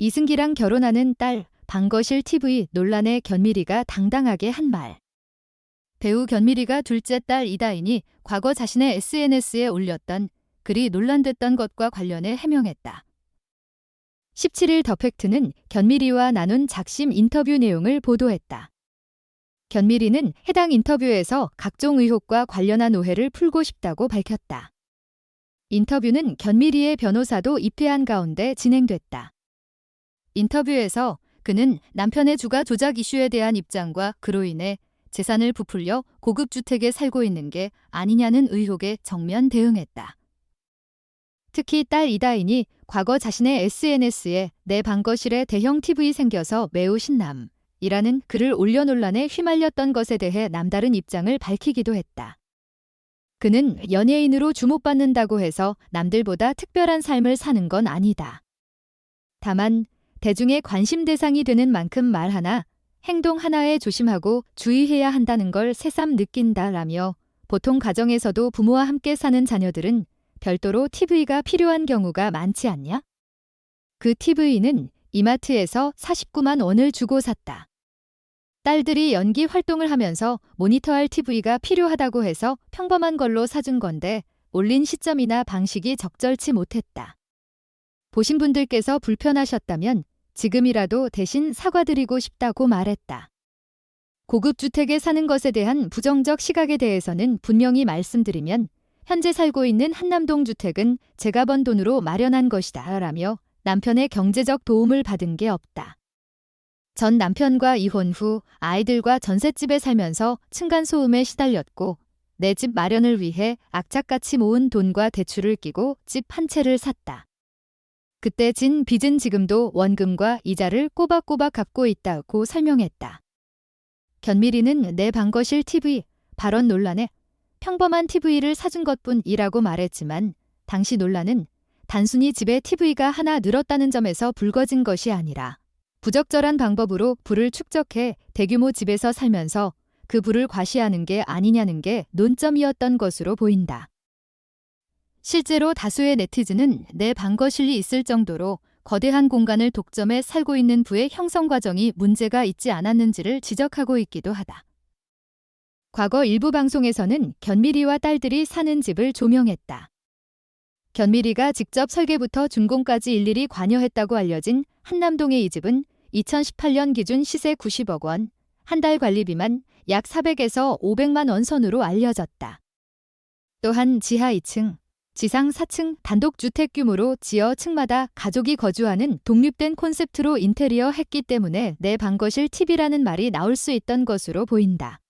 이승기랑 결혼하는 딸 방거실 TV 논란에 견미리가 당당하게 한 말. 배우 견미리가 둘째 딸 이다인이 과거 자신의 SNS에 올렸던 글이 논란됐던 것과 관련해 해명했다. 17일 더 팩트는 견미리와 나눈 작심 인터뷰 내용을 보도했다. 견미리는 해당 인터뷰에서 각종 의혹과 관련한 오해를 풀고 싶다고 밝혔다. 인터뷰는 견미리의 변호사도 입회한 가운데 진행됐다. 인터뷰에서 그는 남편의 주가 조작 이슈에 대한 입장과 그로 인해 재산을 부풀려 고급 주택에 살고 있는 게 아니냐는 의혹에 정면 대응했다. 특히 딸 이다인이 과거 자신의 SNS에 내 방거실에 대형 TV 생겨서 매우 신남. 이라는 글을 올려 논란에 휘말렸던 것에 대해 남다른 입장을 밝히기도 했다. 그는 연예인으로 주목받는다고 해서 남들보다 특별한 삶을 사는 건 아니다. 다만 대중의 관심 대상이 되는 만큼 말 하나, 행동 하나에 조심하고 주의해야 한다는 걸 새삼 느낀다 라며 보통 가정에서도 부모와 함께 사는 자녀들은 별도로 TV가 필요한 경우가 많지 않냐? 그 TV는 이마트에서 49만 원을 주고 샀다. 딸들이 연기 활동을 하면서 모니터할 TV가 필요하다고 해서 평범한 걸로 사준 건데 올린 시점이나 방식이 적절치 못했다. 보신 분들께서 불편하셨다면 지금이라도 대신 사과드리고 싶다고 말했다. 고급 주택에 사는 것에 대한 부정적 시각에 대해서는 분명히 말씀드리면 현재 살고 있는 한남동 주택은 제가 번 돈으로 마련한 것이다 라며 남편의 경제적 도움을 받은 게 없다. 전 남편과 이혼 후 아이들과 전셋집에 살면서 층간소음에 시달렸고 내 집 마련을 위해 악착같이 모은 돈과 대출을 끼고 집 한 채를 샀다. 그때 진 빚은 지금도 원금과 이자를 꼬박꼬박 갚고 있다고 설명했다. 견미리는 내 방거실 TV 발언 논란에 평범한 TV를 사준 것뿐이라고 말했지만 당시 논란은 단순히 집에 TV가 하나 늘었다는 점에서 불거진 것이 아니라 부적절한 방법으로 불을 축적해 대규모 집에서 살면서 그 불을 과시하는 게 아니냐는 게 논점이었던 것으로 보인다. 실제로 다수의 네티즌은 내 방거실이 있을 정도로 거대한 공간을 독점해 살고 있는 부의 형성 과정이 문제가 있지 않았는지를 지적하고 있기도 하다. 과거 일부 방송에서는 견미리와 딸들이 사는 집을 조명했다. 견미리가 직접 설계부터 준공까지 일일이 관여했다고 알려진 한남동의 이 집은 2018년 기준 시세 90억 원, 한 달 관리비만 약 400에서 500만 원 선으로 알려졌다. 또한 지하 2층, 지상 4층 단독주택 규모로 지어 층마다 가족이 거주하는 독립된 콘셉트로 인테리어 했기 때문에 내 방거실 TV라는 말이 나올 수 있던 것으로 보인다.